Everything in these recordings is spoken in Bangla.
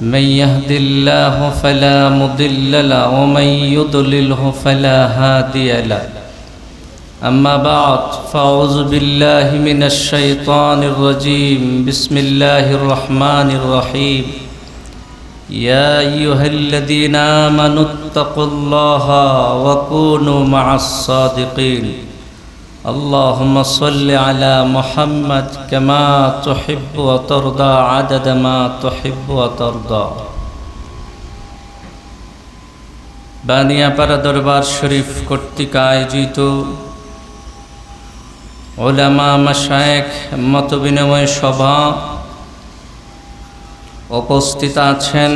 من يهد الله فلا مضل له ومن يضلله فلا هادي له. أما بعد فأعوذ بالله من الشيطان الرجيم. بسم الله الرحمن الرحيم. يا أيها الذين آمنوا اتقوا الله وكونوا مع الصادقين. اللهم صل على محمد كما تحب وترضى عدد ما تحب وترضى বানিয়াপাড়া দরবার শরীফ কর্তৃক আয়োজিত ওলামা মাসায়েক মতবিনিময় সভা উপস্থিত আছেন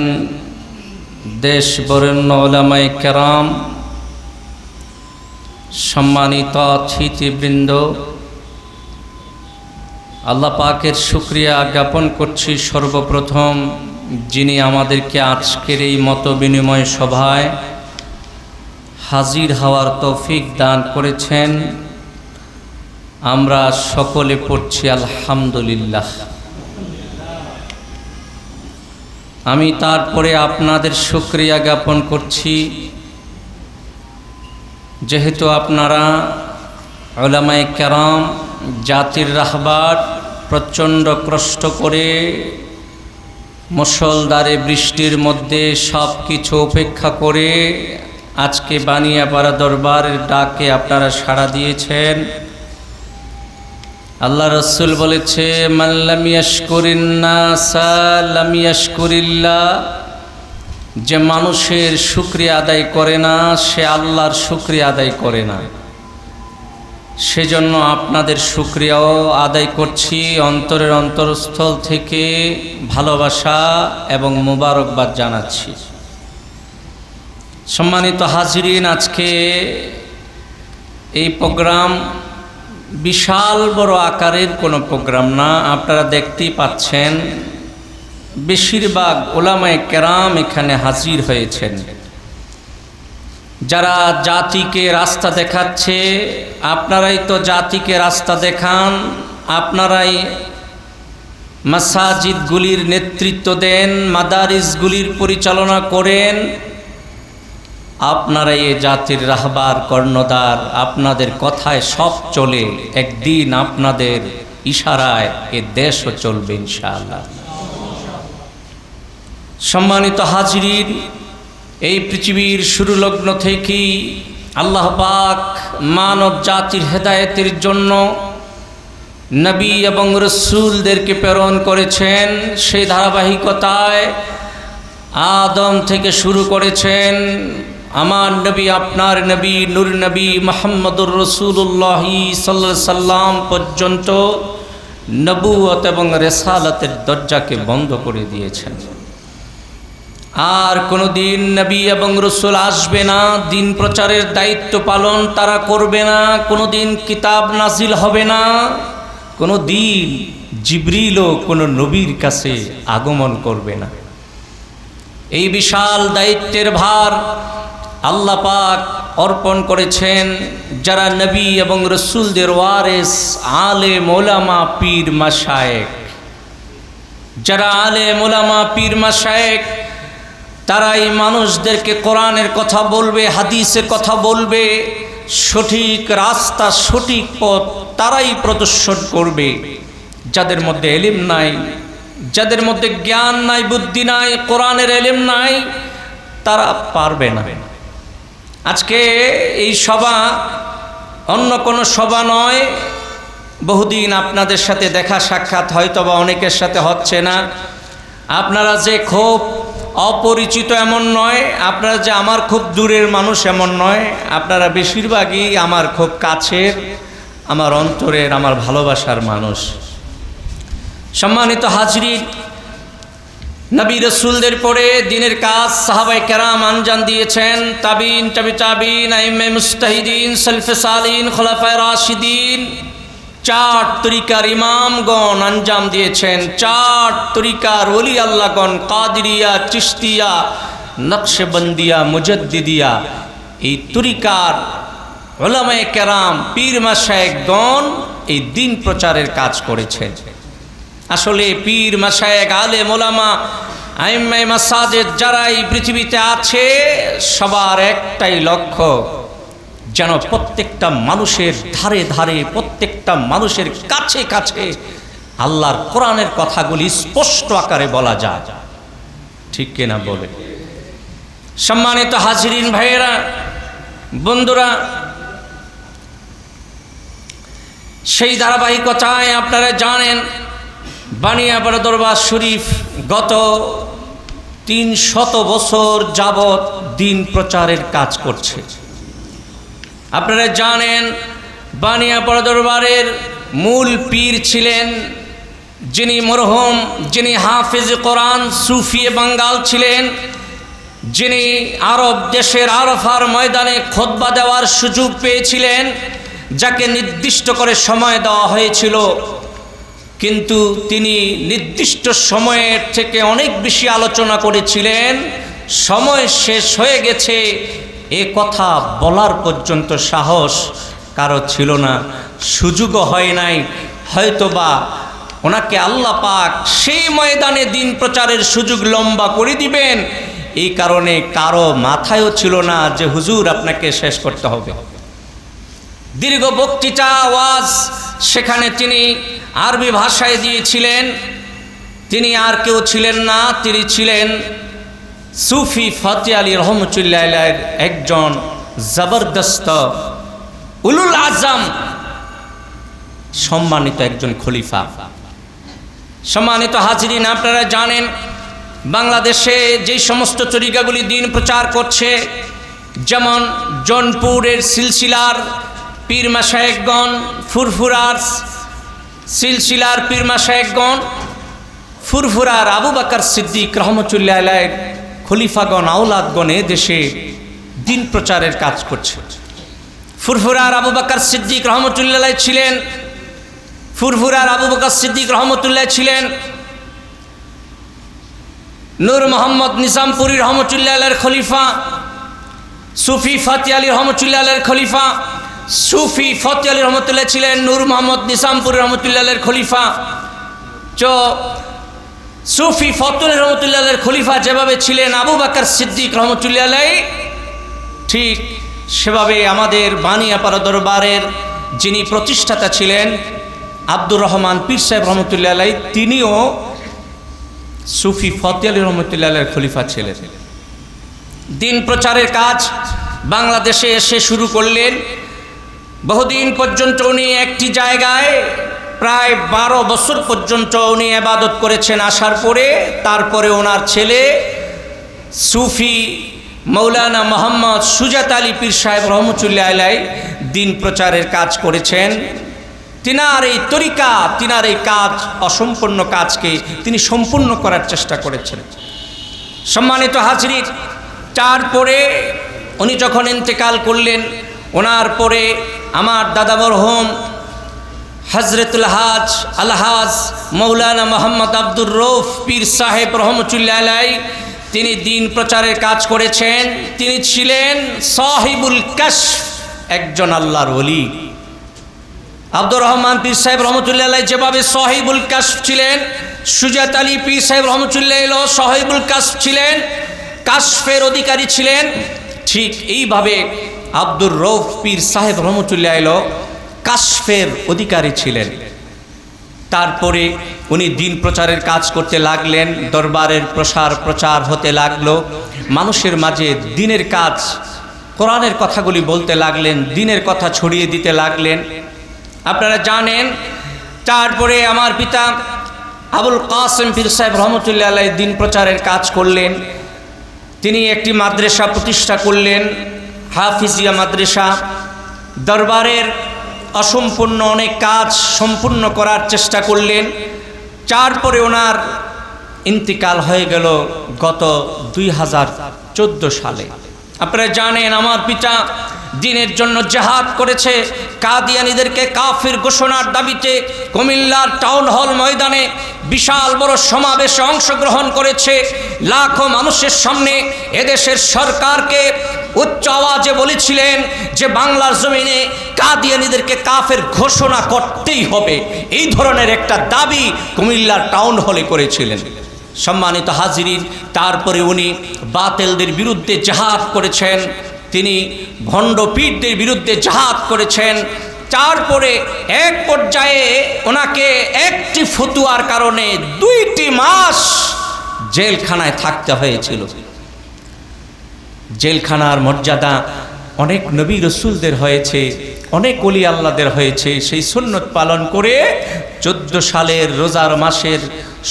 দেশ বরেণ্য ওলামাই কেরাম সম্মানিত অতিথিবৃন্দ, আল্লাহ পাকের শুক্রিয়া জ্ঞাপন করছি সর্বপ্রথম যিনি আমাদেরকে আজকের এই মত বিনিময় সভায় হাজির হওয়ার তৌফিক দান করেছেন। আমরা সকলে পড়ছি আলহামদুলিল্লাহ। আমি তারপরে আপনাদের শুক্রিয়া জ্ঞাপন করছি। যেহেতু আপনারা ওলামাই কেরাম জাতির রাহবার প্রচণ্ড কষ্ট করে মুসলদারে বৃষ্টির মধ্যে সব কিছু উপেক্ষা করে আজকে বানিয়াপাড়া দরবারের ডাকে আপনারা সাড়া দিয়েছেন। আল্লাহ রসুল বলেছে মাল্লামিয়াশকরিল্লা যে মানুষের শুক্রিয়া আদায় করে না, সে আল্লাহর শুক্রিয়া আদায় করে না। সেজন্য আপনাদের শুক্রিয়াও আদায় করছি অন্তরের অন্তরস্থল থেকে ভালোবাসা এবং মুবারকবাদ জানাচ্ছি। সম্মানিত হাজিরিন, আজকে এই প্রোগ্রাম বিশাল বড় আকারের কোনো প্রোগ্রাম না। আপনারা দেখতেই পাচ্ছেন বেশিরভাগ ওলামায় কেরাম এখানে হাজির হয়েছেন। যারা জাতিকে রাস্তা দেখাচ্ছে, আপনারাই তো জাতিকে রাস্তা দেখান, আপনারাই মাসাজিদগুলির নেতৃত্ব দেন, মাদারিসগুলির পরিচালনা করেন, আপনারাই এ জাতির রাহবার কর্ণদার আপনাদের কথায় সব চলে, একদিন আপনাদের ইশারায় এ দেশও চলবে ইনশাআল্লাহ। সম্মানিত হাজিরিন, এই পৃথিবীর শুরু লগ্ন থেকেই আল্লাহ পাক মানব জাতির হেদায়েতের জন্য নবী এবং রসুলদেরকে প্রেরণ করেছেন। সেই ধারাবাহিকতায় আদম থেকে শুরু করেছেন আমার নবী, আপনার নবী, নূর নবী মোহাম্মদুর রসুল্লাহি সাল্লা সাল্লাম পর্যন্ত নবুয়ত এবং রেসালতের দরজাকে বন্ধ করে দিয়েছেন। আর কোনো দিন নবী এবং রসুল আসবে না, দিন প্রচারের দায়িত্ব পালন তারা করবে না কোনো দিন কিতাব নাজিল হবে না কোনো দিন জিবরিলও কোনো নবীর কাছে আগমন করবে না। এই বিশাল দায়িত্বের ভার আল্লাহ পাক অর্পণ করেছেন যারা নবী এবং রসুলদের ওয়ারেস আলে মোলামা পীর মাসায়েক যারা আলে মোলামা পীর মাসায়েক তারাই মানুষদেরকে কোরআনের কথা বলবে, হাদিসের কথা বলবে, সঠিক রাস্তা, সঠিক পথ তারাই প্রদর্শন করবে। যাদের মধ্যে এলিম নাই, যাদের মধ্যে জ্ঞান নাই, বুদ্ধি নাই, কোরআনের এলিম নাই, তারা পারবে না। আজকে এই সভা অন্য কোনো সভা নয়, বহুদিন আপনাদের সাথে দেখা সাক্ষাৎ হয়তো বা অনেকের সাথে হচ্ছে না। আপনারা যে খুব অপরিচিত এমন নয়, আপনারা যে আমার খুব দূরের মানুষ এমন নয়, আপনারা বেশিরভাগই আমার খুব কাছের, আমার অন্তরের, আমার ভালোবাসার মানুষ। সম্মানিত হাজরিন, নবী রসুলদের পরে দিনের কাজ সাহাবাই কেরাম আঞ্জাম দিয়েছেন, তাবিন টাবি তাবিন আইমে মুস্তাহিদিন, সলফে সালিন, খোলাফায় রাশিদিন। চার তরিকার ইমামগণ আঞ্জাম দিয়েছেন। চার তরিকার অলি আল্লাহগণ, কাদরিয়া চিস্তিয়া নকশবন্দিয়া, মুজদ্দিদিয়া। এই তরিকার ওলামায় কেরাম, পীর মাসায়কগণ এই দিন প্রচারের কাজ করেছেন। আসলে পীর মাসায়েক আলে মোলামা আইম্মাই মাসাদের যারা এই পৃথিবীতে আছে, সবার একটাই লক্ষ্য যেন প্রত্যেকটা মানুষের ধারে ধারে, প্রত্যেকটা মানুষের কাছে কাছে আল্লাহর কোরআনের কথাগুলি স্পষ্ট আকারে বলা যায়। ঠিক কিনা বলে? সম্মানিত হাজিরিন ভাইয়েরা, বন্ধুরা, সেই ধারাবাহিকতায় আপনারা জানেন বানিয়াপাড়া দরবার শরীফ গত তিন শত বছর যাবৎ দিন প্রচারের কাজ করছে। আপনারা জানেন বানিয়াপাড়া দরবারের মূল পীর ছিলেন যিনি মরহম, যিনি হাফিজ কোরআন সুফিয়ে বাঙ্গাল ছিলেন, যিনি আরব দেশের আরফার ময়দানে খোদবা দেওয়ার সুযোগ পেয়েছিলেন, যাকে নির্দিষ্ট করে সময় দেওয়া হয়েছিল। কিন্তু তিনি নির্দিষ্ট সময়ের থেকে অনেক বেশি আলোচনা করেছিলেন। সময় শেষ হয়ে গেছে এ কথা বলার পর্যন্ত সাহস কারও ছিল না। সুযোগও হয় নাই। হয়তোবা ওনাকে আল্লাহ পাক সেই ময়দানে দিন প্রচারের সুযোগ লম্বা করে দিবেন। এই কারণে কারও মাথায়ও ছিল না যে, হুজুর, আপনাকে শেষ করতে হবে। দীর্ঘ বক্তৃতা, আওয়াজ সেখানে তিনি আরবি ভাষায় দিয়েছিলেন। তিনি আর কেউ ছিলেন না, তিনি ছিলেন সুফি ফতে আলী রহমতুল্লাহ একজন জবরদস্ত উলুল আজম, সম্মানিত একজন খলিফা। সম্মানিত হাজিরিন, আপনারা জানেন, বাংলাদেশে যে সমস্ত তরিকাগুলি দিন প্রচার করছে, যেমন জনপুরের সিলসিলার পীর মাসায়েকগণ, ফুরফুরার সিলসিলার পীর মাসায়েকগণ, ফুরফুরার আবু বাকার সিদ্দিক রহমতুল্লাহ খলিফাগণ আউলাদগণ এ দেশে দিন প্রচারের কাজ করছে। ফুরফুরার আবু বাকার সিদ্দিক রহমতুল্লাহ ছিলেন। ফুরফুরার আবু বাকার সিদ্দিক রহমতুল্লাহ ছিলেন। নূর মোহাম্মদ নিজামপুরি রহমতুল্লাহ খলিফা। সুফি ফাতে আলী রহমতুল্লাহ খলিফা। সুফি ফতে আলী রহমতুল্লাহ ছিলেন, নূর মোহাম্মদ নিজামপুরি রহমতুল্লাহ খলিফা। চ সুফি ফতুল রহমতুল্লাহ খলিফা যেভাবে ছিলেন, আবু বাকর সিদ্দিক রহমতুল্লাহ ঠিক সেভাবে আমাদের বানিয়াপাড়া দরবারের যিনি প্রতিষ্ঠাতা ছিলেন, আব্দুর রহমান পীর সাহেব রহমতুল্লাহ তিনিও সুফি ফতে আলী রহমতুল্লাহ খলিফা ছিলেন। দিন প্রচারের কাজ বাংলাদেশে এসে শুরু করলেন। বহুদিন পর্যন্ত উনি একটি জায়গায় প্রায় বারো বছর পর্যন্ত উনি আবাদত করেছেন। আসার পরে তারপরে ওনার ছেলে সুফি মৌলানা মোহাম্মদ সুজাত আলী পীর সাহেব রহমতুল্লাহ আলাই দিন প্রচারের কাজ করেছেন। তিনার এই তরিকা, তিনার এই কাজ, অসম্পূর্ণ কাজকে তিনি সম্পূর্ণ করার চেষ্টা করেছেন। সম্মানিত হাজরির তারপরে উনি যখন ইন্তেকাল করলেন, ওনার পরে আমার দাদা মরহম হজরতুল হাজ আলহাজ মৌলানা মোহাম্মদ আব্দুর রৌফ, পীর সাহেব রহমতুল্লাহ তিনি দিন প্রচারের কাজ করেছেন। তিনি ছিলেন সাহিবুল কাশ একজন আল্লাহর অলি আব্দুর রহমান পীর সাহেব রহমতুল্লাহ যেভাবে সাহিবুল কাশ ছিলেন, সুজাত আলী পীর সাহেব রহমতুল্লাহ সাহিবুল কাশ ছিলেন, কাশফের অধিকারী ছিলেন। ঠিক এইভাবে আব্দুর রৌফ পীর সাহেব রহমতুল্লাহ কাশফের অধিকারী ছিলেন। তারপরে উনি দিন প্রচারের কাজ করতে লাগলেন, দরবারের প্রসার প্রচার হতে লাগল। মানুষের মাঝে দিনের কাজ, কোরআনের কথাগুলি বলতে লাগলেন, দিনের কথা ছড়িয়ে দিতে লাগলেন। আপনারা জানেন, তারপরে আমার পিতা আবুল কাসেম পীর সাহেব রহমতুল্লাহ আলাই দিন প্রচারের কাজ করলেন। তিনি একটি মাদ্রাসা প্রতিষ্ঠা করলেন, হাফিজিয়া মাদ্রাসা। দরবারের অসম্পূর্ণ অনেক কাজ সম্পূর্ণ করার চেষ্টা করলেন। তারপরে ওনার ইন্তিকাল হয়ে গেল গত দুই হাজার চোদ্দ সালে। আপনারা জানেন, আমার পিতা দিনের জন্য জেহাদ করেছে। কাদিয়ানিদেরকে কাফির ঘোষণার দাবিতে কুমিল্লার টাউন হল ময়দানে বিশাল বড় সমাবেশে অংশগ্রহণ করেছে। লাখো মানুষের সামনে এদেশের সরকারকে উচ্চ আওয়াজে বলেছিলেন যে বাংলার জমিনে কাদিয়ানিদেরকে কাফের ঘোষণা করতেই হবে। এই ধরনের একটা দাবি কুমিল্লার টাউন হলে করেছিলেন। সম্মানিত হাজিরিন, তারপরে উনি বাতেলদের বিরুদ্ধে জাহাদ করেছেন, তিনি ভণ্ডপীঠদের বিরুদ্ধে জাহাদ করেছেন। তারপরে এক পর্যায়ে ওনাকে একটি ফতুয়ার কারণে দুইটি মাস জেলখানায় থাকতে হয়েছিল। জেলখানার মর্যাদা, অনেক নবী রসুলদের হয়েছে, অনেক অলি আল্লাদের হয়েছে, সেই সুন্নত পালন করে চোদ্দ সালের রোজার মাসের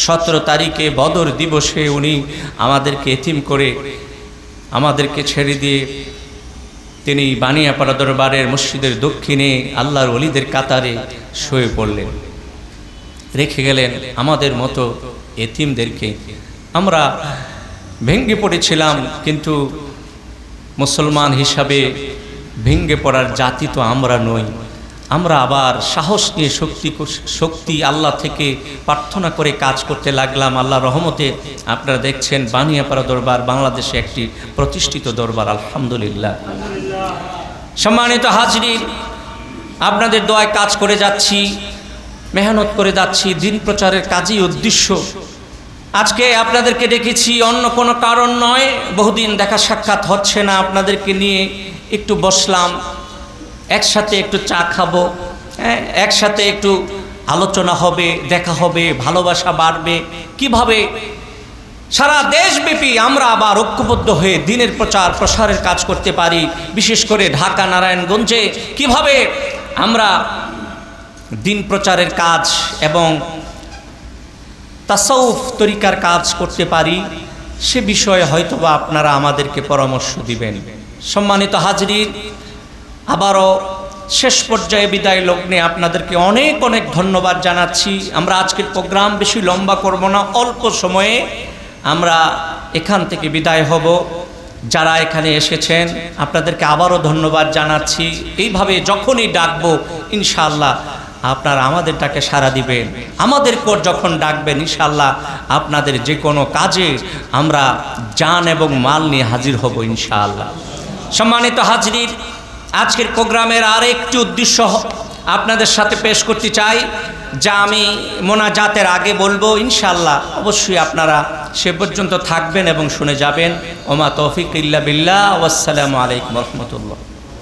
সতেরো তারিখে বদর দিবসে উনি আমাদেরকে এতিম করে আমাদেরকে ছেড়ে দিয়ে তিনি বানিয়াপাড়া দরবারের মসজিদের দক্ষিণে আল্লাহর অলিদের কাতারে শুয়ে পড়লেন। রেখে গেলেন আমাদের মতো এতিমদেরকে। আমরা ভেঙ্গে পড়েছিলাম, কিন্তু মুসলমান হিসাবে ভেঙ্গে পড়ার জাতি তো আমরা নই। আমরা আবার সাহস নিয়ে শক্তি শক্তি আল্লাহ থেকে প্রার্থনা করে কাজ করতে লাগলাম। আল্লাহ রহমতে আপনারা দেখছেন বানিয়াপাড়া দরবার বাংলাদেশে একটি প্রতিষ্ঠিত দরবার, আলহামদুলিল্লাহ। সম্মানিত হাজরি আপনাদের দোয়ায় কাজ করে যাচ্ছি, মেহনত করে যাচ্ছি, দিন প্রচারের কাজই উদ্দেশ্য আজকে আপনাদেরকে ডেকেছি অন্য কোনো কারণ নয়, বহুদিন দেখা সাক্ষাৎ হচ্ছে না, আপনাদেরকে নিয়ে একটু বসলাম, একসাথে একটু চা খাব হ্যাঁ একসাথে একটু আলোচনা হবে, দেখা হবে, ভালোবাসা বাড়বে, কীভাবে সারা দেশব্যাপী আমরা আবার ঐক্যবদ্ধ হয়ে দিনের প্রচার প্রসারের কাজ করতে পারি, বিশেষ করে ঢাকা, নারায়ণগঞ্জে, কীভাবে আমরা দিন প্রচারের কাজ এবং তাসৌফ তরিকার কাজ করতে পারি, সে বিষয়ে হয়তোবা আপনারা আমাদেরকে পরামর্শ দিবেন। সম্মানিত হাজরির আবারও শেষ পর্যায়ে বিদায় লগ্নে আপনাদেরকে অনেক অনেক ধন্যবাদ জানাচ্ছি। আমরা আজকের প্রোগ্রাম বেশি লম্বা করব না, অল্প সময়ে আমরা এখান থেকে বিদায় হব। যারা এখানে এসেছেন, আপনাদেরকে আবারও ধন্যবাদ জানাচ্ছি। এইভাবে যখনই ডাকবো, ইনশাআল্লাহ আপনারা আমাদের ডাকে সাড়া দিবেন। আমাদের পর যখন ডাকবেন ইনশাল্লাহ আপনাদের যে কোনো কাজে আমরা যান এবং মাল নিয়ে হাজির হব, ইনশাআল্লাহ। সম্মানিত হাজরির আজকের প্রোগ্রামের আর একটি উদ্দেশ্য আপনাদের সাথে পেশ করতে চাই, যা আমি মোনাজাতের আগে বলব ইনশাল্লাহ অবশ্যই আপনারা সে পর্যন্ত থাকবেন এবং শুনে যাবেন। ওমা তৌফিক ইল্লা বিল্লাহ আসসালামু আলাইকুম রহমতুল্লাহ।